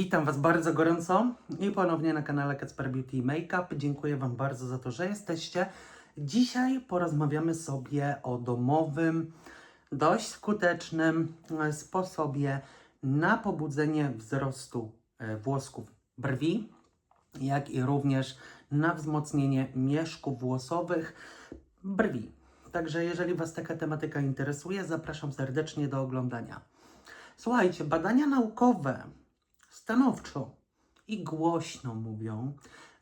Witam Was bardzo gorąco i ponownie na kanale Kacper Beauty Makeup. Dziękuję Wam bardzo za to, że jesteście. Dzisiaj porozmawiamy sobie o domowym, dość skutecznym e, sposobie na pobudzenie wzrostu e, włosków brwi, jak i również na wzmocnienie mieszków włosowych brwi. Także jeżeli Was taka tematyka interesuje, zapraszam serdecznie do oglądania. Słuchajcie, badania naukowe stanowczo i głośno mówią,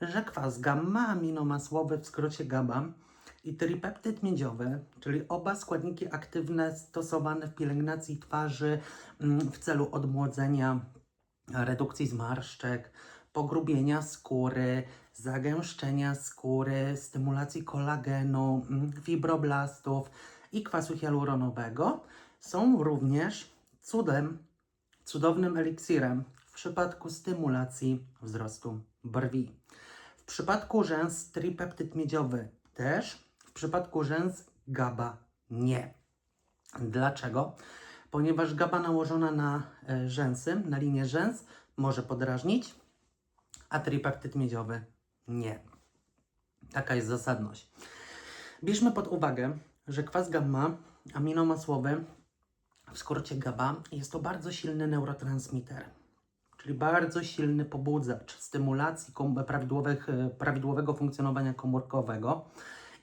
że kwas gamma-aminomasłowy w skrócie GABA i tripeptyd miedziowy, czyli oba składniki aktywne stosowane w pielęgnacji twarzy mm, w celu odmłodzenia, redukcji zmarszczek, pogrubienia skóry, zagęszczenia skóry, stymulacji kolagenu, mm, fibroblastów i kwasu hialuronowego, są również cudem, cudownym eliksirem przypadku stymulacji wzrostu brwi. W przypadku rzęs tripeptyd miedziowy też, w przypadku rzęs GABA nie. Dlaczego? Ponieważ GABA nałożona na e, rzęsy, na linię rzęs może podrażnić, a tripeptyd miedziowy nie. Taka jest zasadność. Bierzmy pod uwagę, że kwas gamma aminomasłowy, w skrócie GABA, jest to bardzo silny neurotransmiter, czyli bardzo silny pobudzacz stymulacji e, prawidłowego funkcjonowania komórkowego.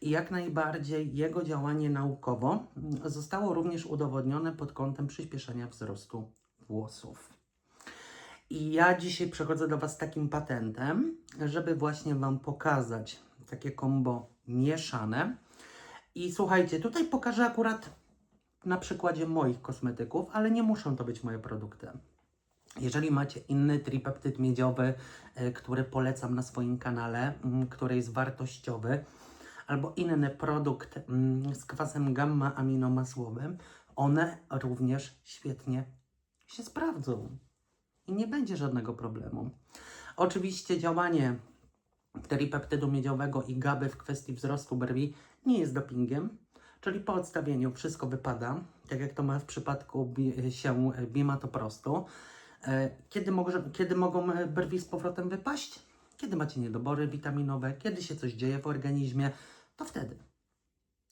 I jak najbardziej jego działanie naukowo mm, zostało również udowodnione pod kątem przyspieszenia wzrostu włosów. I ja dzisiaj przychodzę do Was z takim patentem, żeby właśnie Wam pokazać takie kombo mieszane. I słuchajcie, tutaj pokażę akurat na przykładzie moich kosmetyków, ale nie muszą to być moje produkty. Jeżeli macie inny tripeptyd miedziowy, y, który polecam na swoim kanale, mm, który jest wartościowy, albo inny produkt mm, z kwasem gamma-aminomasłowym, one również świetnie się sprawdzą i nie będzie żadnego problemu. Oczywiście działanie tripeptydu miedziowego i GABY w kwestii wzrostu brwi nie jest dopingiem, czyli po odstawieniu wszystko wypada, tak jak to ma w przypadku bi- się Bima to. E, Kiedy, może, kiedy mogą e, brwi z powrotem wypaść? Kiedy macie niedobory witaminowe, kiedy się coś dzieje w organizmie, to wtedy.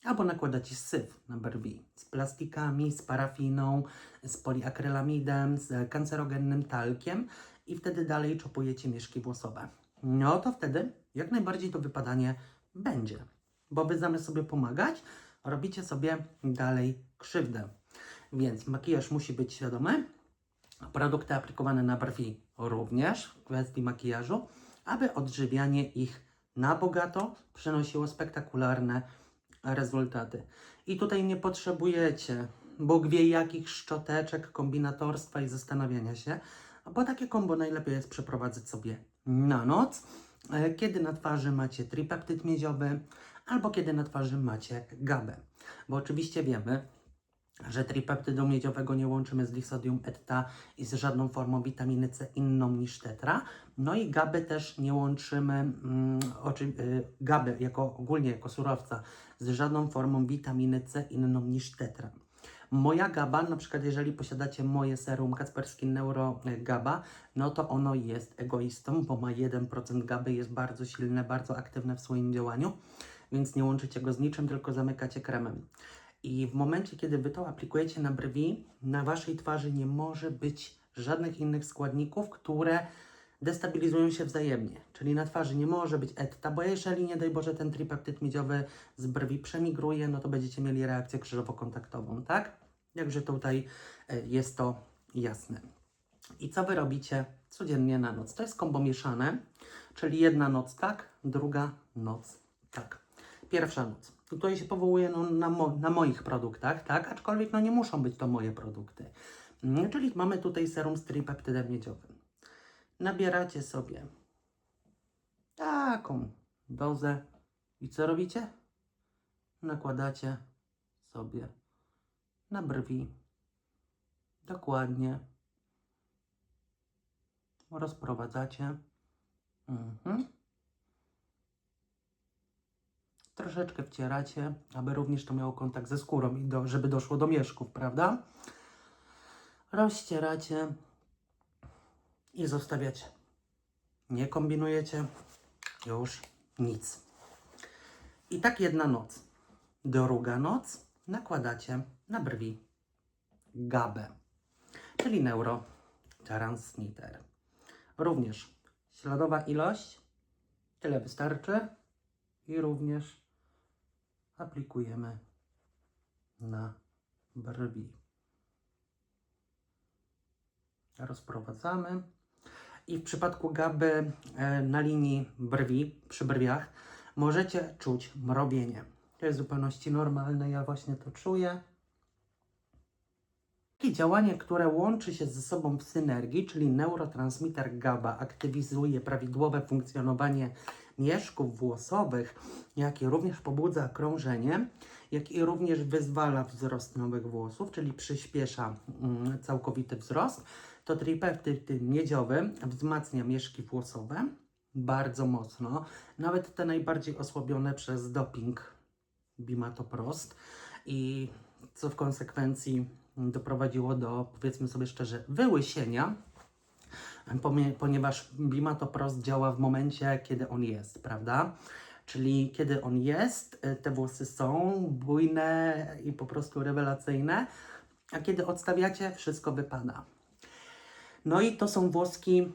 Albo nakładacie syf na brwi z plastikami, z parafiną, z poliakrylamidem, z kancerogennym talkiem i wtedy dalej czopujecie mieszki włosowe. No to wtedy jak najbardziej to wypadanie będzie, bo wy zamiast sobie pomagać, robicie sobie dalej krzywdę. Więc makijaż musi być świadomy, produkty aplikowane na brwi również w kwestii makijażu, aby odżywianie ich na bogato przynosiło spektakularne rezultaty. I tutaj nie potrzebujecie Bóg wie jakich szczoteczek, kombinatorstwa i zastanawiania się, bo takie kombo najlepiej jest przeprowadzać sobie na noc, e, kiedy na twarzy macie tripeptyd miedziowy, albo kiedy na twarzy macie gabę. Bo oczywiście wiemy, że tripeptydu miedziowego nie łączymy z disodium etta i z żadną formą witaminy C inną niż tetra. No i gaby też nie łączymy, mm, y, gaby jako ogólnie jako surowca z żadną formą witaminy C inną niż tetra. Moja GABA, na przykład jeżeli posiadacie moje serum Kaspersky Neuro GABA, no to ono jest egoistą, bo ma 1% GABY, jest bardzo silne, bardzo aktywne w swoim działaniu, więc nie łączycie go z niczym, tylko zamykacie kremem. I w momencie, kiedy Wy to aplikujecie na brwi, na Waszej twarzy nie może być żadnych innych składników, które destabilizują się wzajemnie. Czyli na twarzy nie może być etta, bo jeżeli nie daj Boże ten tripeptyd miedziowy z brwi przemigruje, no to będziecie mieli reakcję krzyżowo-kontaktową, tak? Jakże tutaj e, jest to jasne. I co Wy robicie codziennie na noc? To jest kombo mieszane, czyli jedna noc tak, druga noc tak. Pierwsza noc. Tutaj się powołuję no, na, mo- na moich produktach, tak? Aczkolwiek no, nie muszą być to moje produkty. Mm, czyli mamy tutaj serum z tripeptydem miedziowym. Nabieracie sobie taką dozę i co robicie? Nakładacie sobie na brwi. Dokładnie. Rozprowadzacie. Mhm. Troszeczkę wcieracie, aby również to miało kontakt ze skórą i do, żeby doszło do mieszków, prawda? Rozcieracie i zostawiacie. Nie kombinujecie już nic. I tak jedna noc. Druga noc nakładacie na brwi GABę, czyli neurotransmitter. Również śladowa ilość, tyle wystarczy i również aplikujemy na brwi. Rozprowadzamy. I w przypadku gaby e, na linii brwi, przy brwiach, możecie czuć mrowienie. To jest w zupełności normalne, ja właśnie to czuję. Takie działanie, które łączy się ze sobą w synergii, czyli neurotransmitter GABA aktywizuje prawidłowe funkcjonowanie mieszków włosowych, jak i również pobudza krążenie, jak i również wyzwala wzrost nowych włosów, czyli przyspiesza mm, całkowity wzrost, to tripeptyd miedziowy wzmacnia mieszki włosowe bardzo mocno, nawet te najbardziej osłabione przez doping Bimatoprost i co w konsekwencji doprowadziło do, powiedzmy sobie szczerze, wyłysienia, ponieważ Bimatoprost działa w momencie, kiedy on jest, prawda? Czyli kiedy on jest, y, te włosy są bujne i po prostu rewelacyjne, a kiedy odstawiacie, wszystko wypada. No i to są włoski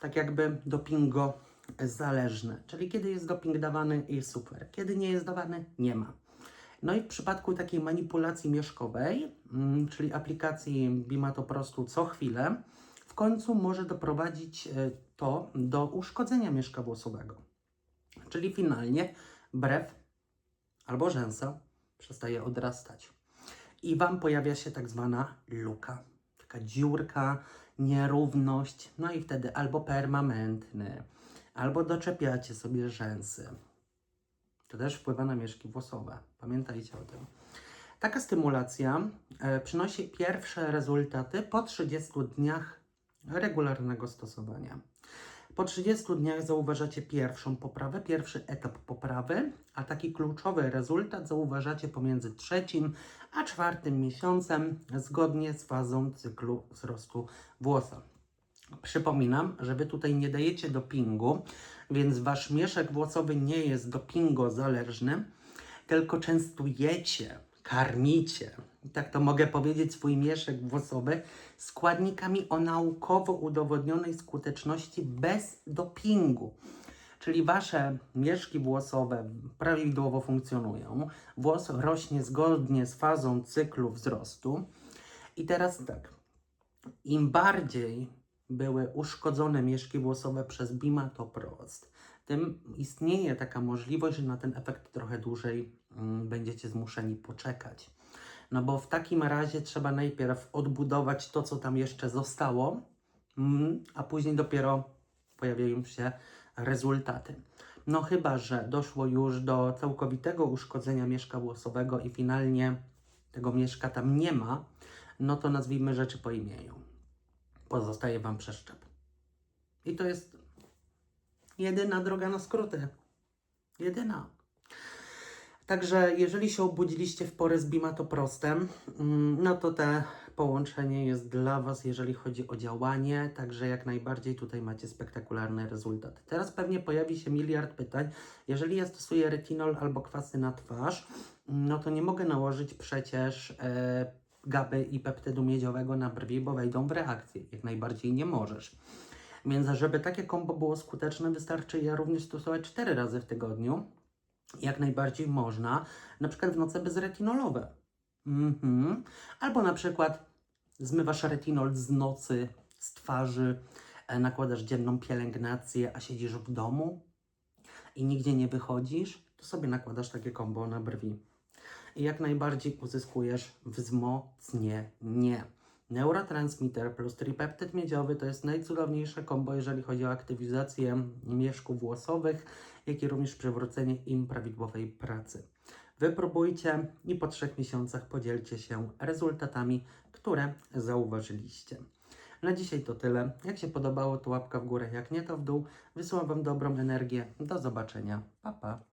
tak jakby dopingo zależne, czyli kiedy jest doping dawany jest super, kiedy nie jest dawany nie ma. No i w przypadku takiej manipulacji mieszkowej, mm, czyli aplikacji Bimatoprostu co chwilę, w końcu może doprowadzić e, to do uszkodzenia mieszka włosowego. Czyli finalnie brew albo rzęsa przestaje odrastać. I Wam pojawia się tak zwana luka, taka dziurka, nierówność, no i wtedy albo permanentny, albo doczepiacie sobie rzęsy. To też wpływa na mieszki włosowe. Pamiętajcie o tym. Taka stymulacja e, przynosi pierwsze rezultaty po 30 dniach regularnego stosowania. Po 30 dniach zauważacie pierwszą poprawę, pierwszy etap poprawy, a taki kluczowy rezultat zauważacie pomiędzy trzecim a czwartym miesiącem, zgodnie z fazą cyklu wzrostu włosa. Przypominam, że Wy tutaj nie dajecie dopingu, więc Wasz mieszek włosowy nie jest dopingo zależny, tylko częstujecie, karmicie, tak to mogę powiedzieć, swój mieszek włosowy składnikami o naukowo udowodnionej skuteczności bez dopingu. Czyli wasze mieszki włosowe prawidłowo funkcjonują, włos rośnie zgodnie z fazą cyklu wzrostu. I teraz tak, im bardziej były uszkodzone mieszki włosowe przez bimatoprost, tym istnieje taka możliwość, że na ten efekt trochę dłużej będziecie zmuszeni poczekać. No bo w takim razie trzeba najpierw odbudować to, co tam jeszcze zostało, mm, a później dopiero pojawiają się rezultaty. No chyba, że doszło już do całkowitego uszkodzenia mieszka włosowego i finalnie tego mieszka tam nie ma, no to nazwijmy rzeczy po imieniu. Pozostaje Wam przeszczep. I to jest jedyna droga na skróty. Jedyna. Także jeżeli się obudziliście w porę z bimatoprostem, mm, no to te połączenie jest dla Was, jeżeli chodzi o działanie, także jak najbardziej tutaj macie spektakularny rezultat. Teraz pewnie pojawi się miliard pytań. Jeżeli ja stosuję retinol albo kwasy na twarz, no to nie mogę nałożyć przecież e, gaby i peptydu miedziowego na brwi, bo wejdą w reakcję. Jak najbardziej nie możesz. Więc żeby takie kombo było skuteczne, wystarczy je również stosować 4 razy w tygodniu. Jak najbardziej można, na przykład w noce bezretinolowe. Mhm. Albo na przykład zmywasz retinol z nocy, z twarzy, e, nakładasz dzienną pielęgnację, a siedzisz w domu i nigdzie nie wychodzisz, to sobie nakładasz takie kombo na brwi. I jak najbardziej uzyskujesz wzmocnienie. Neurotransmitter plus tripeptyd miedziowy to jest najcudowniejsze kombo, jeżeli chodzi o aktywizację mieszków włosowych, jak i również przywrócenie im prawidłowej pracy. Wypróbujcie i po trzech miesiącach podzielcie się rezultatami, które zauważyliście. Na dzisiaj to tyle. Jak się podobało, to łapka w górę, jak nie to w dół. Wysyłam Wam dobrą energię. Do zobaczenia. Pa, pa.